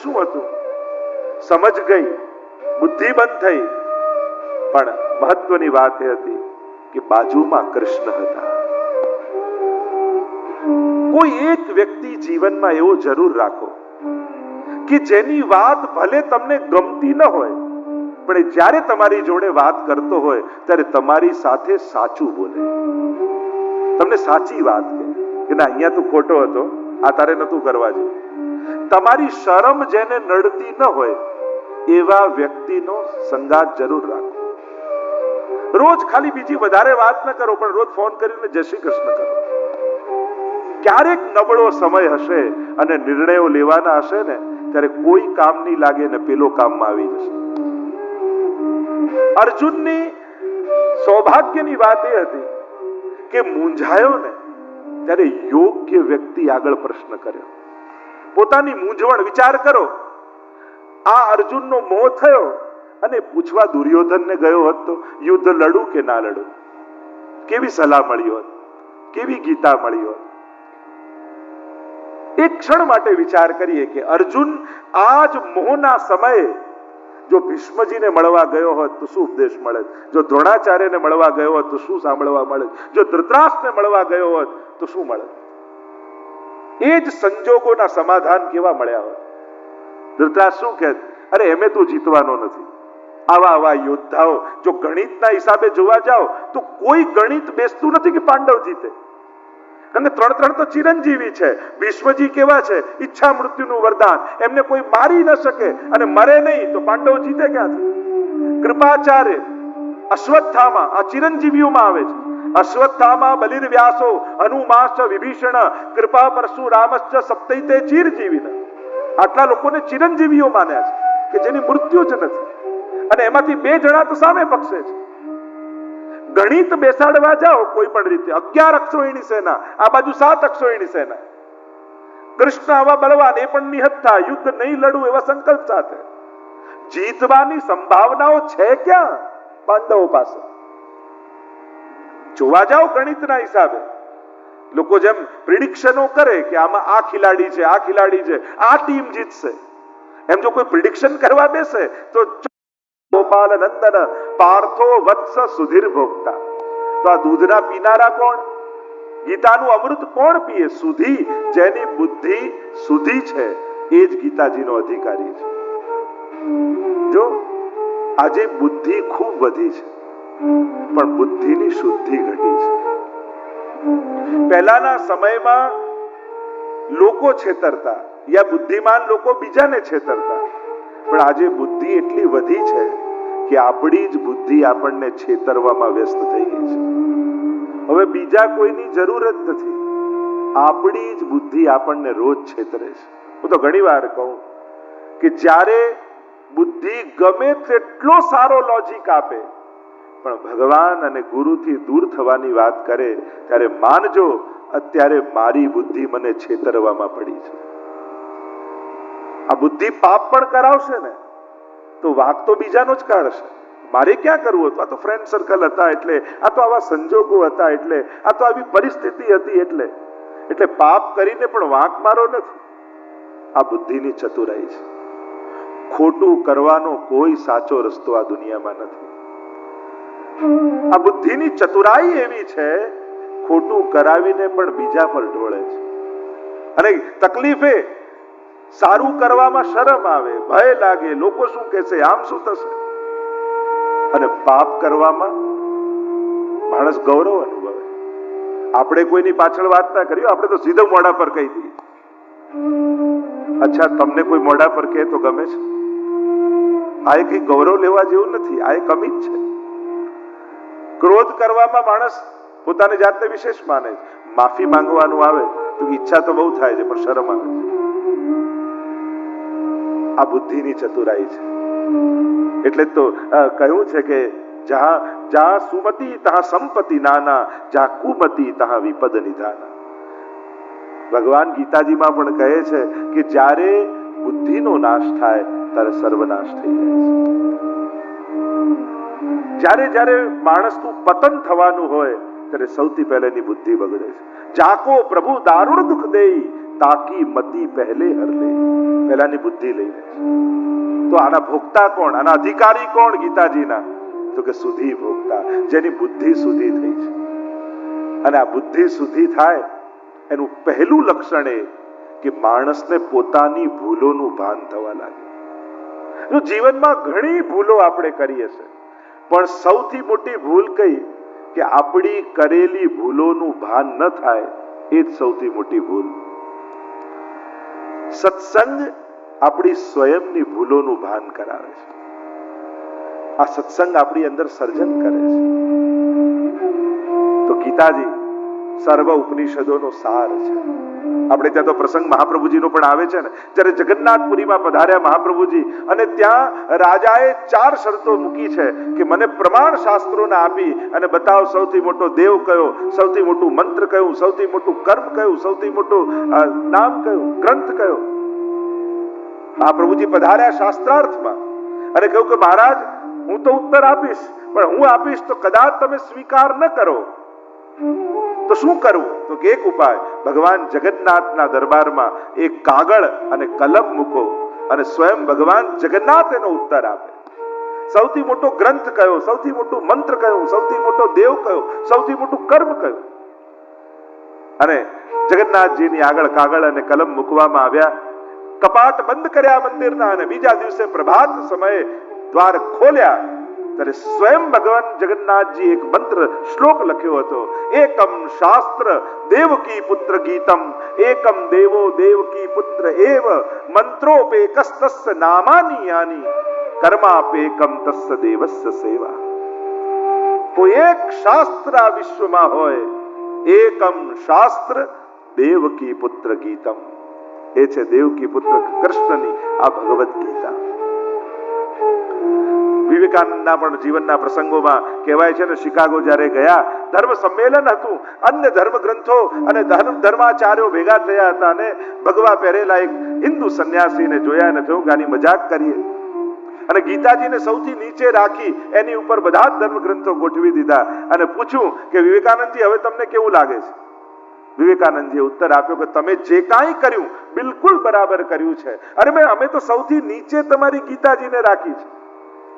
શું હતું? સમજ ગઈ બુદ્ધિ થઈ. પણ મહત્વની વાત એ હતી કે બાજુમાં કૃષ્ણ હતા. કોઈ એક વ્યક્તિ જીવનમાં એવો જરૂર રાખો કે જેની વાત ભલે તમને ગમતી ન હોય, પણ જ્યારે તમારી જોડે વાત કરતો હોય, ત્યારે તમારી સાથે સાચું બોલે. તમને સાચી વાત કે ના, અહીંયા તું ખોટો હતો, આ તારે નતું કરવા જોઈએ તમારી શરમ જેને નડતી ન હોય, એવા વ્યક્તિનો સંગાત જરૂર રાખો. રોજ ખાલી બીજી વધારે વાત ન કરો, પણ રોજ ફોન કરીને જય શ્રી કૃષ્ણ કરો. ક્યારેક નબળો સમય હશે અને નિર્ણયો લેવાના હશે ને, ત્યારે કોઈ કામ નહીં લાગે ને પેલો કામમાં આવી જશે. અર્જુનની સૌભાગ્યની વાત એ હતી કે મૂંઝાયો ને, ત્યારે યોગ્ય વ્યક્તિ આગળ પ્રશ્ન કર્યો. પોતાની મૂંઝવણ વિચાર કરો. આ અર્જુનનો મોહ થયો અને પૂછવા દુર્યોધનને ગયો હતો, યુદ્ધ લડું કે ના લડું? કેવી સલાહ મળી હોત? કેવી ગીતા મળી હોત? એક ક્ષણ માટે વિચાર કરીએ કે અર્જુન આ જ મોહના સમયે જો ભીષ્મજીને મળવા ગયો હોત તો શું ઉપદેશ મળે? જો દ્રોણાચાર્યને મળવા ગયો હોત તો શું સાંભળવા મળે? જો ધૃતરાષ્ટ્રને મળવા ગયો હોત તો શું મળે? એ જ સંજોગોના સમાધાન કેવા મળ્યા હોય? ધૃતરાજ શું કહે? અરે, એમે તું જીતવાનો નથી. આવા આવા યોદ્ધાઓ, જો ગણિતના હિસાબે જોવા જાઓ, તો કોઈ ગણિત બેસતું નથી કે પાંડવ જીતે. કે ત્રણ ત્રણ તો ચિરંજીવી છે. વિશ્વજી કેવા છે? ઈચ્છા મૃત્યુનું વરદાન. એમને કોઈ મારી ન શકે અને મરે નહીં, તો પાંડવ જીતે ક્યાંથી? કૃપાચાર્ય અશ્વત્થામાં આ ચિરંજીવીઓમાં આવે છે. અશ્વત્થામા બલિર વ્યાસો હનુમાશ વિભીષણ કૃપા પરશુરામશ્ચ સપ્તૈતે ચિરજીવીન આટલા લોકોને ચિરંજીવીઓ માન્યા છે કે જેની મૃત્યુ જ નથી અને એમાંથી બે જણા તો સામે પક્ષે છે ગણિત બેસાડવા જાઓ કોઈ પણ રીતે, અગિયાર અક્ષોહિણી સેના, આ બાજુ સાત અક્ષોહિણી સેના. કૃષ્ણ આવા બળવાન, એ પણ નિહત્થા યુદ્ધ નહીં લડવું એવા સંકલ્પ સાથે. જીતવાની સંભાવનાઓ છે ક્યાં? પાંડવો પાસે. જોવા જાઓ ગણિતના હિસાબે. લોકો જેમ પ્રિડિક્શનો કરે કે આમાં આ ખિલાડી છે, આ ખિલાડી છે, આ ટીમ જીતશે. એમ જો કોઈ પ્રિડિક્શન કરવા બેસે, તો ગોપાલ નંદન, પાર્થો વત્સ સુધીર ભોગતા. તો આ દૂધના પીનારા કોણ? ગીતાનું અમૃત કોણ પીએ? સુધી, જેની બુદ્ધિ સુધી છે, એ જ ગીતાજીનો અધિકારી છે. જો આજે બુદ્ધિ ખૂબ વધી છે પણ બુદ્ધિની શુદ્ધિ ઘટી છે. પહેલાના સમયમાં લોકો છેતરતા યા બુદ્ધિમાન લોકો બીજાને છેતરતા. પણ આજે બુદ્ધિ એટલી વધી છે કે આપણી જ બુદ્ધિ આપણને છેતરવામાં વ્યસ્ત થઈ ગઈ છે. હવે બીજા કોઈની જરૂર જ નથી. આપણી જ બુદ્ધિ આપણને રોજ છેતરે છે. હું તો ઘણી વાર કહું કે જ્યારે બુદ્ધિ ગમે તેટલો સારો લોજિક આપે પણ ભગવાન અને ગુરુથી દૂર થવાની વાત કરે, ત્યારે માનજો, અત્યારે મારી બુદ્ધિ મને છેતરવામાં પડી છે. આ બુદ્ધિ પાપ પણ કરાવશે ને, તો વાક તો બીજાનો જ કાઢશે. મારે ક્યાં કરવું હતું? આ તો ફ્રેન્ડ સર્કલ હતા એટલે, આ તો આવા સંજોગો હતા એટલે, આ તો આવી પરિસ્થિતિ હતી એટલે. એટલે પાપ કરીને પણ વાંક મારો નથી. આ બુદ્ધિની ચતુરાઈ છે. ખોટું કરવાનો કોઈ સાચો રસ્તો આ દુનિયામાં નથી. આ બુદ્ધિની ચતુરાઈ એવી છે, ખોટું કરાવીને પણ બીજા પર ઢોળે છે. અને તકલીફે સારું કરવામાં શરમ આવે, ભય લાગે, લોકો શું કહેશે, આમ શું થશે? અને પાપ કરવામાં માણસ ગૌરવ અનુભવે. આપણે કોઈની પાછળ વાત ના કરી આપણે તો સીધો મોઢા પર કહી દઈએ. અચ્છા, તમને કોઈ મોઢા પર કહે તો ગમે છે? આ એક ગૌરવ લેવા જેવું નથી, આ એક જ છે. ક્રોધ કરવામાં માણસ પોતાની જાતને વિશેષ માને છે. માફી માંગવાનું આવે તો ઈચ્છા તો બહુ થાય છે, પણ શરમ આવે છે. આ બુદ્ધિની ચતુરાઈ છે. એટલે તો કહ્યું છે કે જ્યાં જ્યાં સુમતિ તહા સંપત્તિ નાના જ્યાં કુમતિ તહા વિપદ નિધાના. ભગવાન ગીતાજીમાં પણ કહે છે કે જ્યારે બુદ્ધિનો નાશ થાય, ત્યારે સર્વનાશ થઈ જાય છે. જ્યારે જ્યારે માણસનું પતન થવાનું હોય, ત્યારે સૌથી પહેલેની બુદ્ધિ બગડે છે. જાકો પ્રભુ દારૂણ દુઃખ દેઈ, તાકી મતી પહેલે હર પહેલાની બુદ્ધિ લઈ લે તો આના ભોગતા કોણ? આના અધિકારી કોણ ગીતાજીના? તો કે સુધી ભોગતા, જેની બુદ્ધિ સુધી થઈ છે. અને આ બુદ્ધિ સુધી થાય, એનું પહેલું લક્ષણ એ કે માણસને પોતાની ભૂલોનું ભાન થવા લાગે. જો જીવનમાં ઘણી ભૂલો આપણે કરીએ છે પણ સૌથી મોટી ભૂલ કઈ કે આપણી કરેલી ભૂલોનું ભાન ન થાય, એ જ સૌથી મોટી ભૂલ. સત્સંગ આપણી સ્વયંની ભૂલોનું ભાન કરાવે છે. આ સત્સંગ આપણી અંદર સર્જન કરે છે. તો ગીતાજી સર્વ ઉપનિષદોનો સાર છે. આપણે ત્યાં તો પ્રસંગ મહાપ્રભુજીનો પણ આવે છે ને. જ્યારે જગન્નાથપુરીમાં પધાર્યા મહાપ્રભુજી અને ત્યાં રાજાએ ચાર શરતો મૂકી છે કે મને પ્રમાણ શાસ્ત્રોને આપી અને બતાવ સૌથી મોટો દેવ કયો, સૌથી મોટું મંત્ર કયું, સૌથી મોટું કર્મ કયું, સૌથી મોટું નામ કયું, ગ્રંથ કયો. મહાપ્રભુજી પધાર્યા શાસ્ત્રાર્થમાં અને કહ્યું કે મહારાજ, હું તો ઉત્તર આપીશ, પણ હું આપીશ તો કદાચ તમે સ્વીકાર ન કરો. તો શું કરવું તો કે એક ઉપાય. ભગવાન જગન્નાથના દરબારમાં એક કાગળ અને કલમ મૂકો અને સ્વયં ભગવાન જગન્નાથ એનો ઉત્તર આપે. સૌથી મોટો ગ્રંથ કયો? સૌથી મોટું મંત્ર કયો? સૌથી મોટો દેવ કયો? સૌથી મોટું કર્મ કયું? અને જગન્નાથજીની આગળ કાગળ અને કલમ મૂકવામાં આવ્યા. કપાટ બંધ કર્યા મંદિરના અને બીજા દિવસે પ્રભાત સમયે દ્વાર ખોલ્યા. ત્યારે સ્વયં ભગવાન જગન્નાથજી એક મંત્ર શ્લોક લખ્યો હતો. એકમ શાસ્ત્ર દેવકી પુત્ર ગીતમ, એકમ દેવો દેવકી પુત્ર એવ મંત્રોપેકસ્તસ્ય નામાની યાની, કર્માપેકમ તસ્સ દેવસ્ય સેવા. કોઈ એક શાસ્ત્ર આ વિશ્વમાં હોય. એકમ શાસ્ત્ર દેવકી પુત્ર ગીતમ. એ છે દેવકી પુત્ર કૃષ્ણની આ ભગવદ્ ગીતા. વિવેકાનંદના પણ જીવનના પ્રસંગોમાં કહેવાય છે ને, શિકાગો જ્યારે ગયા, ધર્મ સંમેલન હતું. અન્ય ધર્મ ગ્રંથો અને ધર્મ ધર્માચાર્યો ભેગા થયા હતા અને ભગવા પહેરેલા એક હિન્દુ સંન્યાસીને જોયા અને કે મજાક કરીએ. અને ગીતાજીને સૌથી નીચે રાખી એની ઉપર બધા જ ધર્મ ગ્રંથો ગોઠવી દીધા અને પૂછ્યું કે, વિવેકાનંદજી, હવે તમને કેવું લાગે છે? વિવેકાનંદજીએ ઉત્તર આપ્યો કે, તમે જે કાંઈ કર્યું, બિલકુલ બરાબર કર્યું છે. અરે મેં અમે તો સૌથી નીચે તમારી ગીતાજીને રાખી છે.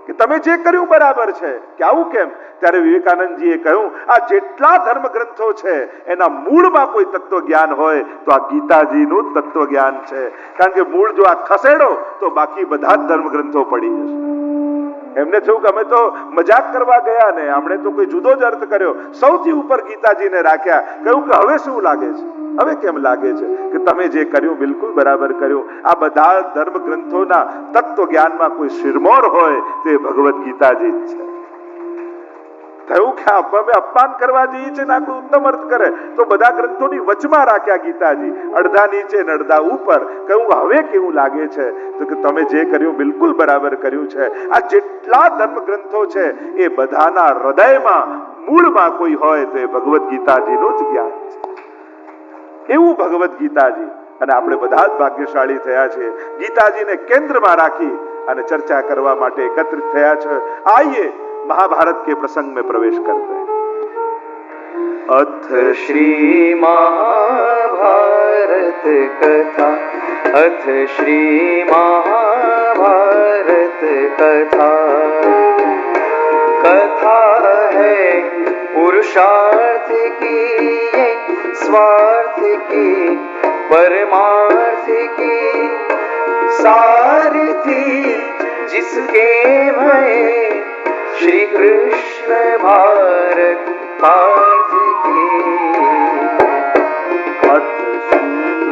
કે તમે જે કર્યું બરાબર છે. કે આવું કેમ? ત્યારે વિવેકાનંદજીએ કહ્યું, આ જેટલા ધર્મ ગ્રંથો છે, એના મૂળમાં કોઈ તત્વ જ્ઞાન હોય, તો આ ગીતાજીનું તત્વ જ્ઞાન છે. કારણ કે મૂળ જો આ ખસેડો, તો બાકી બધા જ ધર્મ ગ્રંથો પડી જશે. એમને થયું કે અમે તો મજાક કરવા ગયા ને આપણે તો કોઈ જુદો જ અર્થ કર્યો. સૌથી ઉપર ગીતાજીને રાખ્યા, કહ્યું કે હવે શું લાગે છે? હવે કેમ લાગે છે? કે તમે જે કર્યું, બિલકુલ બરાબર કર્યું. આ બધા ધર્મ ગ્રંથોના તત્વ જ્ઞાનમાં કોઈ શિરમોર હોય તો ભગવદ ગીતાજી જ છે. થયું કે આપ- અમે અપમાન કરવા જઈએ છે ને કોઈ ઉત્તમ અર્થ કરે. તો બધા ગ્રંથોની વચમાં રાખ્યા ગીતાજી. અડધા નીચે ને અડધા ઉપર. કહ્યું, હવે કેવું લાગે છે? તો કે, તમે જે કર્યું બિલકુલ બરાબર કર્યું છે. આ જેટલા ધર્મ ગ્રંથો છે, એ બધાના હૃદયમાં, મૂળમાં કોઈ હોય તો એ ભગવદ્ ગીતાજીનું જ જ્ઞાન છે. એવું ભગવદ્ ગીતાજી અને આપણે બધા જ ભાગ્યશાળી થયા છે ગીતાજીને કેન્દ્રમાં રાખી અને ચર્ચા કરવા માટે એકત્રિત થયા છે. આइए महाभारत के प्रसंग में प्रवेश करते हैं। अथ श्री महाभारत कथा, अथ श्री महाभारत कथा। कथा है पुरुषार्थ की, स्वार्थ की, परमार्थ की। सारथी जिसके भय શ્રી કૃષ્ણ ભાર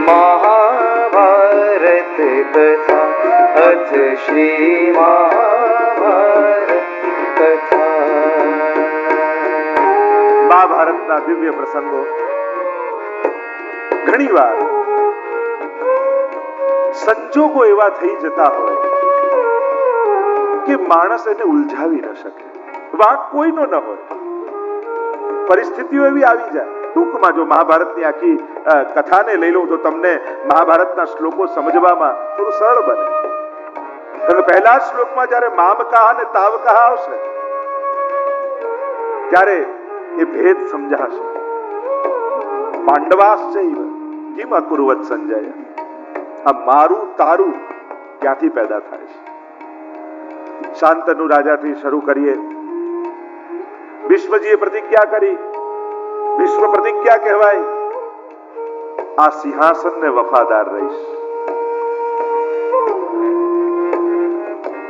મહાભારત કથા અથ શ્રી મહાભારત કથા. મહાભારતના દિવ્ય પ્રસંગો. ઘણી વાર સંજોગો એવા થઈ જતા હોય કે માણસ એને ઉલઝાવી ન શકે. વાંક કોઈનો ન હોય. પરિસ્થિતિઓ એવી આવી જાય. ટૂંકમાં જો મહાભારતની આખી કથાને લઈ લઉં તો તમને મહાભારતના શ્લોકો સમજવામાં થોડું સરળ બને. પહેલા શ્લોકમાં જ્યારે મામકા અને તાવકા આવશે, ત્યારે એ ભેદ સમજાશે. પાંડવાશ્ચૈવ કિમ અકુર્વત સંજય. આ મારું તારું ક્યાંથી પેદા થાય છે. શાંતનુ રાજાથી શરૂ કરીએ. વિશ્વજીએ પ્રતિજ્ઞા કરી. વિશ્વ પ્રતિજ્ઞા કહેવાય. આ સિંહાસનને વફાદાર રહીશ.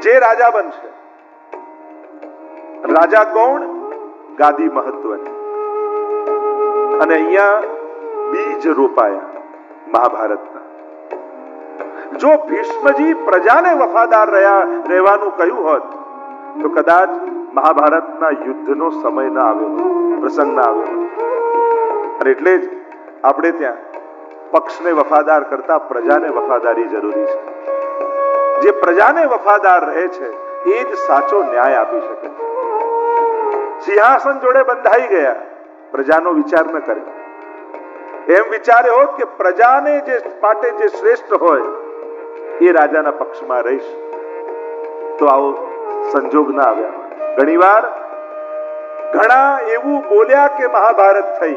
જે રાજા બનશે, રાજા કોણ? ગાદી મહત્વની. અને અહીંયા બીજ રોપાયા મહાભારતના જો ભીષ્મજી પ્રજાને વફાદાર રહ્યા રહેવાનું કહ્યું હોત, તો કદાચ મહાભારતના યુદ્ધનો સમય ના આવ્યો પ્રસંગ ના આવ્યો એટલે જ આપણે ત્યાં પક્ષને વફાદાર કરતા પ્રજાને વફાદારી જરૂરી છે. જે પ્રજાને વફાદાર રહે છે, એ જ સાચો ન્યાય આપી શકે સિંહાસન જોડે બંધાઈ ગયા, પ્રજાનો વિચાર ન કર્યો. એમ વિચાર્યો હોત કે પ્રજાને જે માટે જે શ્રેષ્ઠ હોય એ રાજાના પક્ષમાં રહીશ. તો આવો સંજોગ ના આવ્યા. ઘણીવાર ઘણા એવું બોલ્યા કે મહાભારત થઈ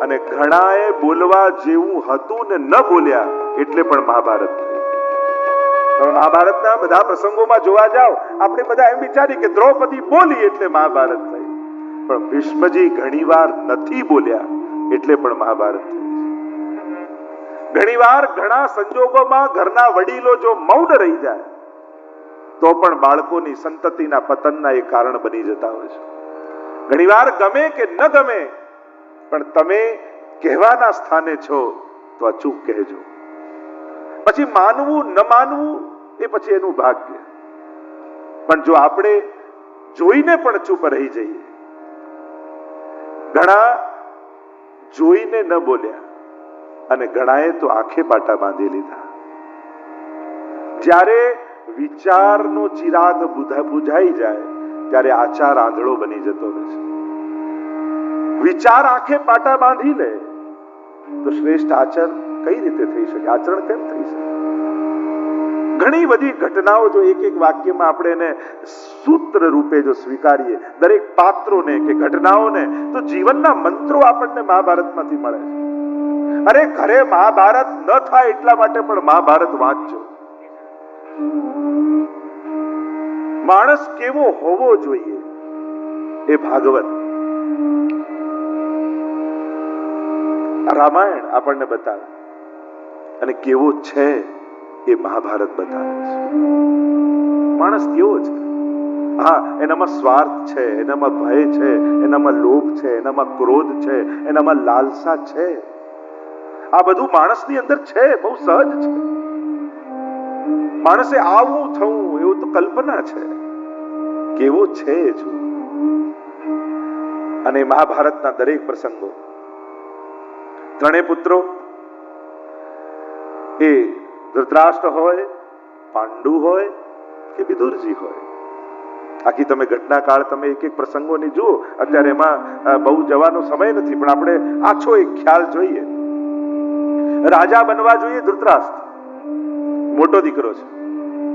અને ઘણાએ બોલવા જેવું હતું ને ન બોલ્યા એટલે પણ મહાભારત મહાભારતના બધા પ્રસંગોમાં જોવા જાઓ, આપણે બધા એમ વિચારી કે દ્રૌપદી બોલી એટલે મહાભારત થઈ. પણ ભીષ્મજી ઘણીવાર નથી બોલ્યા એટલે પણ મહાભારત થઈ. ઘણીવાર ઘણા સંજોગોમાં ઘરના વડીલો જો મૌન રહી જાય, તો પણ બાળકોની સંતતિના પતનના એ કારણ બની જતા હોય છે. ઘણીવાર ગમે કે ન ગમે, પણ તમે કહેવાના સ્થાને છો, તો અચૂક કહેજો. પછી માનવું, ન માનવું એ પછી એનું ભાગ્ય. પણ જો આપણે જોઈને પણ ચૂપ રહી જઈએ, ઘણા જોઈને ન બોલ્યા અને ઘણાએ તો આંખે પાટા બાંધી લીધા. જ્યારે વિચારનો ચિરાગ બુઝાઈ જાય, ત્યારે આચાર આંધળો બની જતો છે. વિચાર આંખે પાટા બાંધી લે, તો શ્રેષ્ઠ આચર કઈ રીતે થઈ શકે? આચરણ કેમ થઈ શકે? ઘણી બધી ઘટનાઓ જો એક એક વાક્યમાં આપણે એને સૂત્ર રૂપે જો સ્વીકારીએ, દરેક પાત્રોને કે ઘટનાઓને, તો જીવનના મંત્રો આપણને મહાભારતમાંથી મળે છે. અરે ઘરે મહાભારત ન થાય એટલા માટે પણ મહાભારત વાંચજો. માણસ કેવો હોવો જોઈએ? એ ભાગવત. રામાયણ આપણને બતાવે. અને કેવો છે એ મહાભારત બતાવે છે. માણસ કેવો છે? હા, એનામાં સ્વાર્થ છે, એનામાં ભય છે, એનામાં લોભ છે, એનામાં ક્રોધ છે, એનામાં લાલસા છે. આ બધું માણસની અંદર છે, બહુ સહજ છે. માણસે આવું થવું, એવું તો કલ્પના છે કેવો છે અને મહાભારતના દરેક પ્રસંગો ત્રણેય પુત્રો, એ ધૃતરાષ્ટ્ર હોય, પાંડુ હોય, કે વિદુરજી હોય. આખી તમે ઘટનાકાળ, તમે એક એક પ્રસંગોની જુઓ, અત્યારે એમાં બહુ જવાનો સમય નથી, પણ આપણે આછો એક ખ્યાલ જોઈએ. રાજા બનવા જોઈએ ધૃતરાષ્ટ્ર. મોટો દીકરો છે.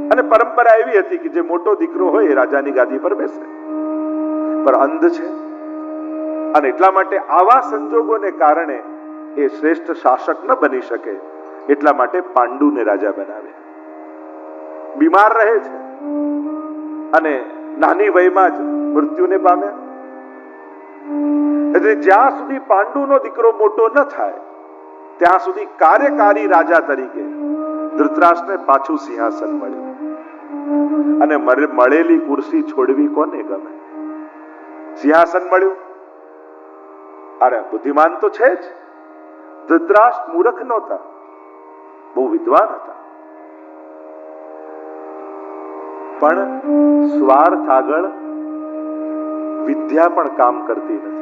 અને પરંપરા એવી હતી કે જે મોટો દીકરો હોય એ રાજાની ગાદી પર બેસે. પર અંધ છે. અને એટલા માટે આવા સંજોગોને કારણે એ શ્રેષ્ઠ શાસક ન બની શકે એટલા માટે પાંડુને રાજા બનાવે. બીમાર રહે છે. અને નાની વયમાં જ મૃત્યુને પામ્યા. એટલે જ્યાં સુધી પાંડુનો દીકરો મોટો ન થાય ત્યાં સુધી કાર્યકારી રાજા તરીકે ધૃતરાષ્ટ્રને પાછું સિંહાસન મળ્યું. અને મળેલી કુર્સી છોડવી કોને ગમે? સિંહાસન મળ્યું? અરે, બુદ્ધિમાન તો છે જ. ધૃતરાષ્ટ્ર મૂર્ખ નહોતા. બહુ વિદ્વાન હતા. પણ સ્વાર્થ આગળ વિદ્યા પણ કામ કરતી નથી.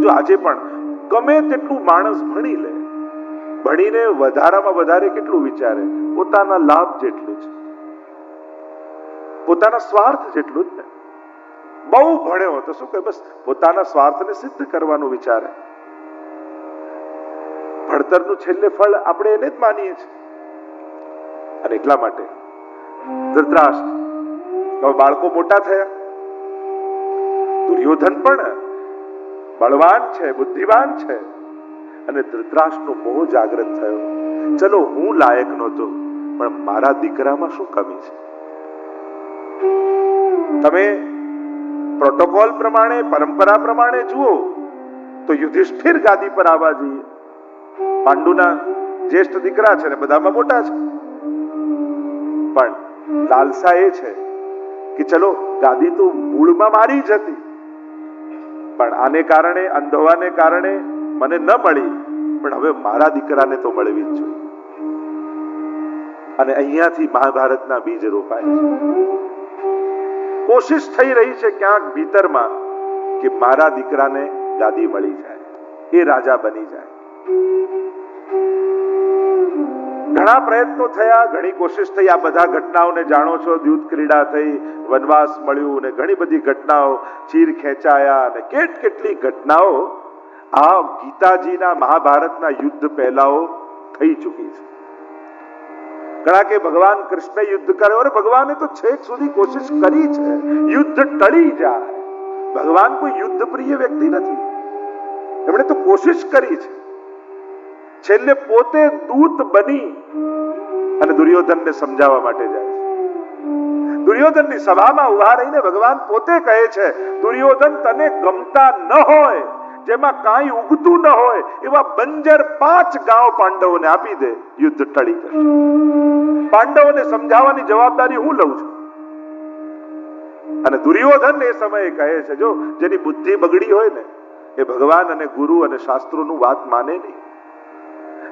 જો આજે પણ ગમે તેટલું માણસ ભણી લે, ભણીને વધારામાં વધારે કેટલું વિચારે, પોતાના લાભ જેટલું જ. પોતાના સ્વાર્થ જેટલું જ ને. બહુ ભણ્યો તો શું કહે? બસ પોતાના સ્વાર્થને સિદ્ધ કરવાનું વિચારે. ભણતરનું છેલ્લે ફળ આપણે એને જ માનીએ છીએ. અને એટલા માટે ધૃતરાષ્ટ્ર બાળકો મોટા થયા, દુર્યોધન પણ બળવાન છે બુદ્ધિવાન છે. અને ધૃતરાષ્ટ્રનો મોહ જાગૃત થયો. ચલો, હું લાયક નહોતો પણ મારા દીકરામાં શું કમી છે? તમે પ્રોટોકોલ પ્રમાણે, પરંપરા પ્રમાણે જુઓ, તો યુધિષ્ઠિર ગાદી પર આવવા જોઈએ. પાંડુના જ્યેષ્ઠ દીકરા છે ને, બધામાં મોટા છે. પણ લાલસા એ છે કે, ચલો, ગાદી તો મૂળમાં મારી જ હતી. પણ આને કારણે, અંધોવાને કારણે મને ન મળી, પણ હવે મારા દીકરાને તો મળવી જ જોઈએ. અને અહીંયાથી મહાભારતના બીજ રોપાય છે. કોશિશ થઈ રહી છે ક્યાંક ભીતરમાં કે મારા દીકરાને ગાદી મળી જાય, એ રાજા બની જાય. ઘણા પ્રયત્નો થયા, ઘણી કોશિશ થઈ. આ બધા ઘટનાઓને જાણો છો. યુદ્ધ ક્રીડા થઈ, વનવાસ મળ્યું ને ઘણી બધી ઘટનાઓ ચીર ખેંચાયા અને કેટ કેટલી ઘટનાઓ આ ગીતાજીના મહાભારતના યુદ્ધ પહેલાઓ થઈ ચૂકી છે. ઘણા કે ભગવાન કૃષ્ણ યુદ્ધ કર્યો અરે ભગવાને તો છેક સુધી કોશિશ કરી છે. યુદ્ધ ટળી જાય. ભગવાન કોઈ યુદ્ધ પ્રિય વ્યક્તિ નથી. એમણે તો કોશિશ કરી છે. છેલ્લે પોતે દૂત બની અને દુર્યોધનને સમજાવવા માટે જાય દુર્યોધનની સભામાં ઊભા રહીને ભગવાન પોતે કહે છે, દુર્યોધન, તને ગમતા ન હોય, જેમાં કાંઈ ઉગતું ન હોય, એવા બંજર પાંચ ગાંવ પાંડવોને આપી દે, યુદ્ધ ટળી જશે. પાંડવોને સમજાવવાની જવાબદારી હું લઉં છું. અને દુર્યોધન એ સમયે કહે છે, જો જેની બુદ્ધિ બગડી હોય ને, એ ભગવાન અને ગુરુ અને શાસ્ત્રોનું વાત માને નહીં.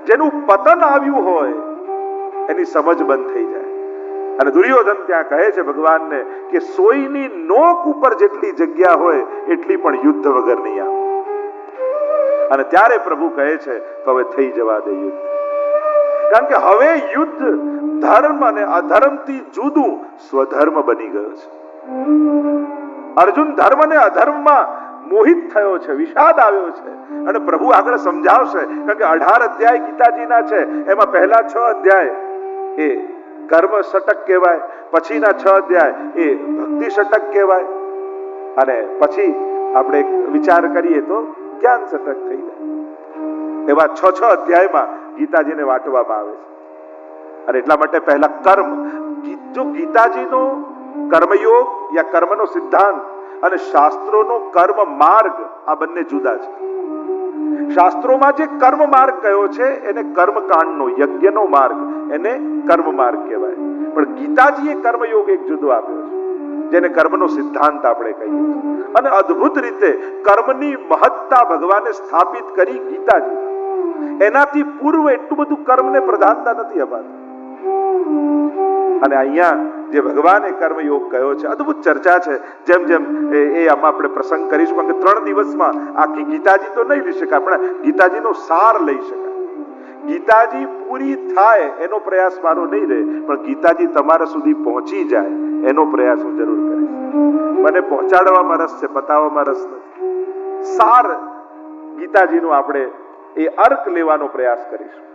જેનું પતન આવ્યું હોય, એની સમજ બંધ થઈ જાય. અને દુર્યોધન ત્યાં કહે છે ભગવાનને કે સોયની નોક ઉપર જેટલી જગ્યા હોય, એટલી પણ યુદ્ધ વગર નહીં આવે. અને ત્યારે પ્રભુ કહે છે, તો હવે થઈ જવા દે યુદ્ધ. કારણ કે હવે યુદ્ધ ધર્મ અને અધર્મથી જુદું સ્વધર્મ બની ગયો છે. અર્જુન ધર્મ અને અધર્મમાં મોહિત થયો છે, વિષાદ આવ્યો છે. અને પ્રભુ આગળ સમજાવશે, કારણ કે અઢાર અધ્યાય ગીતાજીના છે, એમાં પહેલા છ અધ્યાય એ કર્મ શટક કહેવાય, પછીના છ અધ્યાય એ ભક્તિ શટક કહેવાય. અને પછી આપણે વિચાર કરીએ તો જ્ઞાન શતક થઈ જાય. એવા છ છ અધ્યાયમાં ગીતાજીને વાંટવામાં આવે છે. અને એટલા માટે પહેલા કર્મ જો ગીતાજીનો કર્મયોગ યા કર્મનો સિદ્ધાંત અને શાસ્ત્રોનો કર્મ માર્ગ આ બંને જુદા છે. શાસ્ત્રોમાં જે કર્મ માર્ગ કયો છે, એને કર્મકાંડનો, યજ્ઞનો માર્ગ, એને કર્મ માર્ગ કહેવાય. પણ ગીતાજીએ કર્મયોગ એક જુદો આપ્યો છે, જેને કર્મનો સિદ્ધાંત આપણે કહીએ અને અદ્ભુત રીતે કર્મની મહત્તા ભગવાને સ્થાપિત કરી ગીતાજી. એનાથી પૂર્વ એટલું બધું કર્મને પ્રધાનતા નથી અપાતી. અને અહીંયા જે ભગવાને કર્મયોગ કયો છે, અદ્ભુત ચર્ચા છે. જેમ જેમ એ આપણે પ્રસંગ કરીશું કારણ કે ત્રણ દિવસમાં આખી ગીતાજી તો નહીં લઈ શકાય, પણ ગીતાજીનો સાર લઈ શકાય. ગીતાજી પૂરી થાય એનો પ્રયાસ મારો નહીં રહે, પણ ગીતાજી તમારા સુધી પહોંચી જાય એનો પ્રયાસ હું જરૂર કરીશ. મને પહોંચાડવામાં રસ છે, બતાવવામાં રસ નથી. સાર ગીતાજીનો આપણે એ અર્ક લેવાનો પ્રયાસ કરીશું.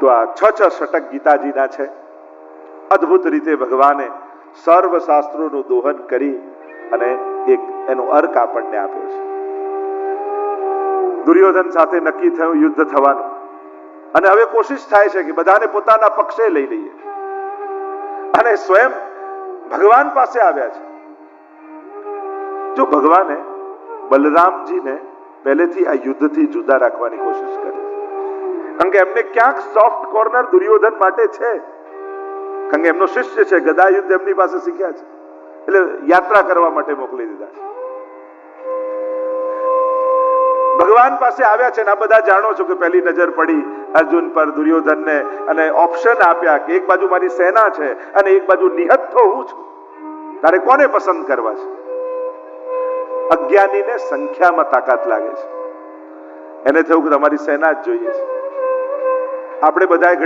તો આ છ છ શતક ગીતાજીના છે. અદ્ભુત રીતે ભગવાને સર્વ દોહન કરી અને એક એનો અર્ક આપણને આપ્યો છે. દુર્યોધન સાથે નક્કી થયું યુદ્ધ થવાનું. અને હવે કોશિશ થાય છે કે બધાને પોતાના પક્ષે લઈ લઈએ. અને સ્વયં ભગવાન પાસે આવ્યા છે. જો ભગવાને બલરામજીને પહેલેથી આ યુદ્ધથી જુદા રાખવાની કોશિશ કરી. કારણ કે એમને ક્યાંક સોફ્ટ કોર્નર દુર્યોધન માટે છે. કારણ કે એમનો શિષ્ય છે ગદા યુદ્ધ એમની પાસે શીખ્યા છે. એટલે યાત્રા કરવા માટે મોકલી દીધા છે. ભગવાન પાસે આવ્યા છે ને આ બધા જાણો છો કે પહેલી નજર પડી અર્જુન પર દુર્યોધનને અને ઓપ્શન આપ્યા કે એક બાજુ મારી સેના છે અને એક બાજુ નિહત તો હું છું. તારે કોને પસંદ કરવા છે? અજ્ઞાનીને સંખ્યામાં તાકાત લાગે છે. એને થયું કે તમારી સેના જ જોઈએ છે. આપણે બધાએ